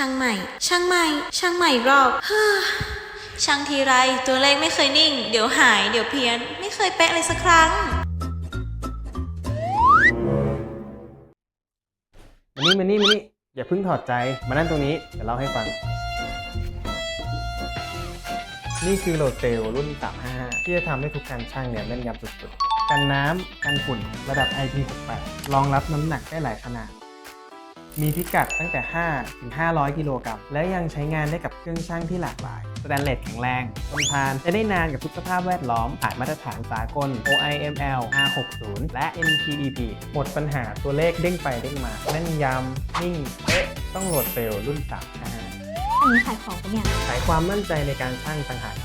ช่างใหม่ ช่างใหม่ ช่างใหม่รอบเฮ้อช่างทีไรตัวเลขไม่เคยนิ่ง เดี๋ยวหาย เดี๋ยวเพี้ยน ไม่เคยเป๊ะเลยสักครั้ง มานี่มานี่มานี่อย่าเพิ่งถอดใจ มานั่งตรงนี้เดี๋ยวเล่าให้ฟัง นี่คือโลเซลรุ่น 355 ที่จะทำให้ทุกการช่างเนี่ยแม่นยำสุดๆ กันน้ำกันฝุ่นระดับ IP68 รองรับน้ำหนักได้หลายขนาด มีพิกัดตั้งแต่ 5 ถึง 500 กิโลกรัม และยังใช้งานได้กับเครื่องช่างที่หลากหลาย สแตนเลสแข็งแรงทนทานจะได้นานกับทุกสภาพแวดล้อมผ่านมาตรฐานสากล OIML R60 และ NPEP หมดปัญหาตัวเลขเด้งไปเด้งมาแม่นยำนิ่งเป๊ะต้องโหลดเซลล์รุ่น355อันนี้ขายของปะเนี่ย ขายความมั่นใจในการช่างต่างหาก